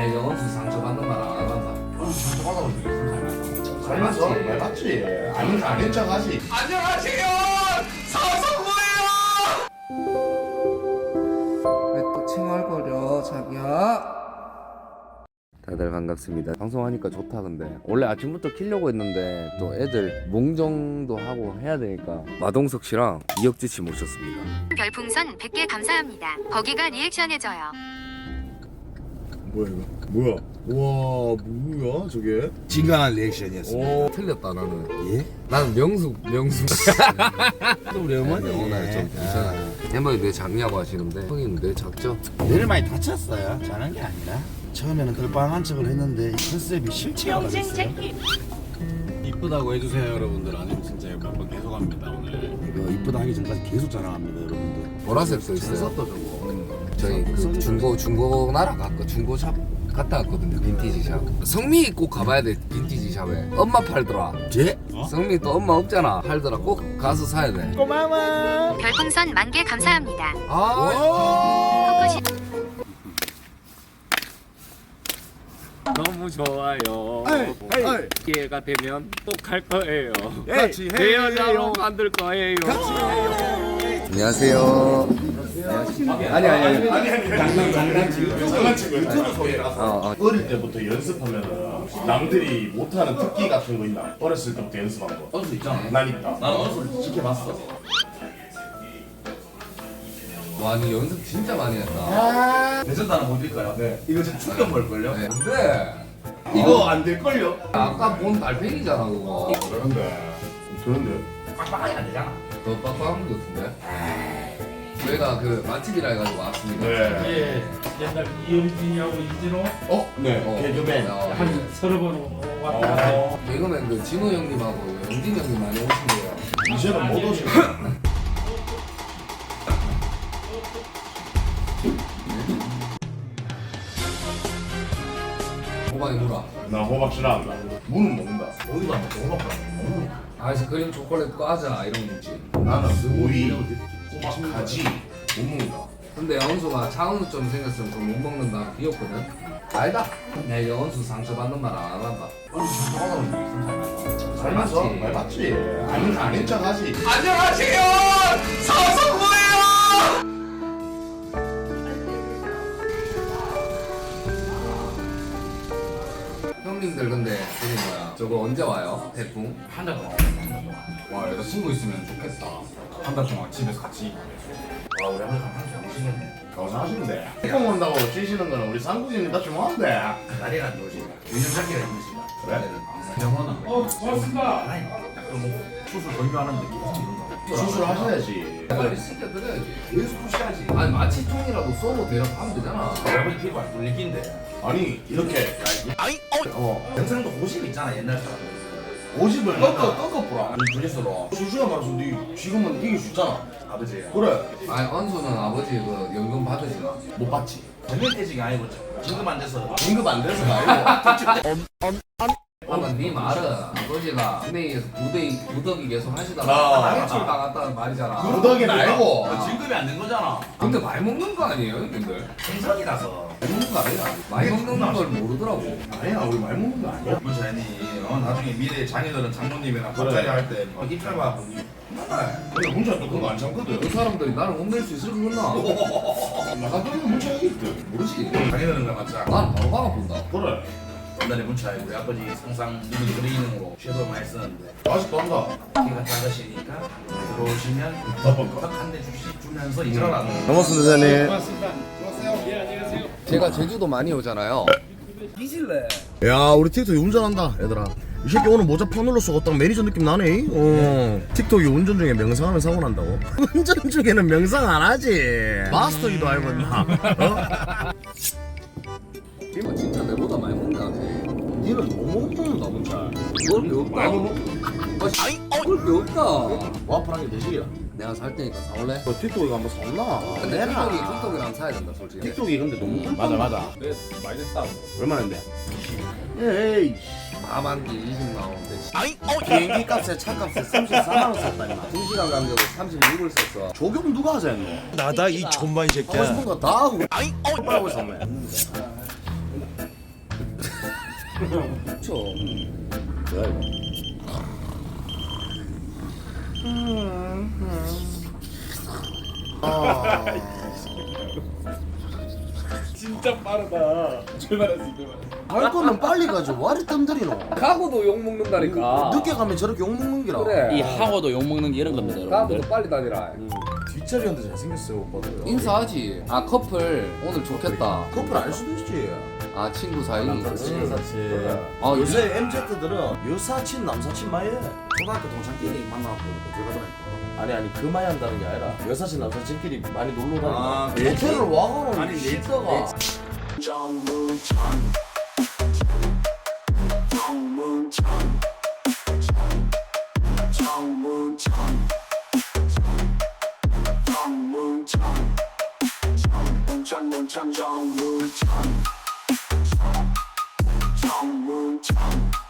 내 영원수 상처받는 말안 한다. 상처받아도 되게 상처 잘 맞지? 아닌 아닌 척 하지. 안녕하세요. 서성모예요. 왜 또 칭얼거려 자기야? 다들 반갑습니다. 방송하니까 좋다 근데 원래 아침부터 키려고 했는데 또 애들 몽정도 하고 해야 되니까 마동석 씨랑 이혁지 씨 모셨습니다. 별풍선 100개 감사합니다. 거기가 리액션해줘요. 뭐야 이거? 뭐야? 와 뭐야 저게? 진강한 리액션이었습니다 오 틀렸다 나는. 예? 나는 명수 명수. 또 우리 어머니 오늘 좀 괜찮아. 햄버거 내 작냐고 하시는데 형님 내 작죠? 뇌를 많이 다쳤어요 잘한 게 아니라 처음에는 덜빵한 척을 했는데 컨셉이 실체가 됐어요 이쁘다고 해주세요 여러분들 아니면 진짜 몇번 계속 합니다 오늘 이거 이쁘다 하기 전까지 계속 자랑합니다 여러분들 보라색 써 있어요. 저거 저희 그 중고 중고 나라 갔고 중고 샵 갔다 왔거든요. 빈티지 샵. 성미 꼭 가봐야 돼 빈티지 샵에. 엄마 팔더라. 제? 성미 또 엄마 없잖아. 팔더라. 꼭 가서 사야 돼. 고마워 별풍선 만 개 감사합니다. 아 너무 좋아요 에이, 에이. 기회가 되면 꼭할 거예요 같이 내 여자로 만들 거예요 안녕하세요. 아니 아니 아니. 장난치고 유튜브 소개라서 어, 어. 어릴 때부터 연습하면은 남들이 못하는 특기 같은 거 있나? 어렸을 때부터 연습한 거. 어수 있잖아 난 있다. 난 어렸을 때 지켜봤어 와, 니 연습 진짜 많이 했다. 대전단은 보여드릴까요? 네 이거 진짜 충격 먹을걸요? 네. 근데 이거 안 될걸요? 아까 본 달팽이잖아 그거. 그런데 그런데 빡빡하게 안 되잖아 더 빡빡한 것 같은데. 저희가 그 맛집이라 해가지고 왔습니다. 네. 예, 옛날 이영진이하고 이진호 어? 네. 어. 개그맨. 어, 한 서너 번 왔다 갔다 어. 개그맨 그 진호 형님하고 영진 형님 많이 오신대요. 이제는 못 오시네. 호박이 물어. 나 호박 싫어한다. 무는 먹는다. 어디도 안 먹어 호박 먹어 아이스 크림 초콜릿 과자 이런 거 있지. 나는 오이, 호박 가지 못 먹는다. 근데 차은우 좀 생겼으면 좀못 먹는다 비었거든. 아니다. 내 영수 상처받는 말 안 한다. 잘 맞어? 말 맞지? 아닌 아닌 척 하지. 안녕하세요. 서성 언제 와요? 태풍? 한달 동안 와 여자친구 있으면 좋겠다 한 달 동안 집에서 같이 아 우리 한번 한번 하시겠네. 고생하시는데. 태풍 온다고 찌시는 거는 우리 쌍둥이님 다 주모한데. 날이란 거지 유년 잡기가 있는 시간 그래? 영원아 어, 고맙습니다 아니 약간 뭐 수술 느낌 수술 하셔야지. 빨리 시켜드려야지. 계속 푸시하지 아니 마취통이라도 쏘고 대략하면 되잖아. 여러분 피부 안 뚫리긴데 아니 이렇게 어 영상도 고집 있잖아 옛날 사람들 50을 꺾어 꺾어 보라. 분리수로 수술한 말해서 네 지금은 이길 수 있잖아. 아버지 그래. 아니 언수는 아버지 그 연금 받으시나? 못 받지. 정년퇴직이 아니고 진급 안 돼서 긴급 안 돼서가 아니고. 아마 네 말은 아버지가 은행에서 부대 부덕이 계속 하시다가 아. 해출 당했다는 말이잖아. 부덕이는 아니고. 그 진급이 안 된 거잖아 근데 많이 먹는 거 아니에요, 형님들? 생선이라서 많이 먹는 거 아니야? 많이 먹는 걸 모르더라고. 아니야 우리 말 먹는 거 아니야. 문자니 어, 나중에 미래 자녀들은 장모님이랑 그래. 밥자리 할때 뭐 입찰 받고 근데 문자 또 그거 안 참거든. 그 사람들이 나를 혼낼 수 있을 거구나. 나도 문자 있거든. 모르지. 자녀들은 다 맞자 나는 바로 박아본다. 그래. 옛날에 문자에 우리 아버지 상상 이분 그리는으로 섀도우 많이 썼는데 아직도 한다. 키가 작으시니까 들어오시면 덮어가. 한대 주시 주면서 이러라고 고맙습니다 사장님. 고맙습니다 예 안녕하세요 제가 제주도 많이 오잖아요. 야 우리 틱톡이 운전한다 얘들아 이 새끼 오늘 모자 쓰고 딱 매니저 느낌 나네 어 틱톡이 운전 중에 명상하면 사고 난다고? 운전 중에는 명상 안 하지 마스터기도 알고 있나 어? 이거 진짜 내보다 많이 먹는다. 니는 너무 먹는다 문자 먹을 게 없다. 아니, 먹을 게 없다. 와플한 게 대식이야 내가 살 테니까 사올래? 너 틱톡이 한번 샀나? 근데 틱톡이 틱톡이랑 사야 된다 솔직히. 틱톡이 근데 너무 맞아 맞아 네 많이 됐다 얼마인데? 에이 마만 게 20만 원대. 비행기 값에 차 값에 34만 원 썼다 임마 2시간 간격으로 36을 썼어. 조경 누가 하자 했노? 나다 이 존만 하고 새끼야. 싶은 거 다 하고 아이 어 빨리 하고 있었네 그쵸. 뭐야 이거? 진짜 빠르다. 출발했어, 출발했어. 할 거면 빨리 가지. 와리 뜸들이노. 가고도 욕 먹는다니까. 늦게 가면 저렇게 욕 먹는 기라. 그래. 이 항어도 욕 먹는 게 이런 겁니다, 여러분들. 빨리 다니라. 뒷자리한테 잘생겼어요 오빠도. 인사하지. 아 커플 오늘 좋겠다. 커플 알 수도 있지. 아 친구 사이. 남사친 여사친. 아 요새 요새 MZ들은 여사친 남사친 마에 초등학교 동창끼리 만나고 어디 가더라니까. 아니 아니 그 마에 한다는 게 아니라 여사친 남사친끼리 많이 놀러 아, 다니고 호텔을 와가는 아니, 내- 쉬다가 정문창 정문 Moon Chang Jong Moon Chang Chang Moon Chang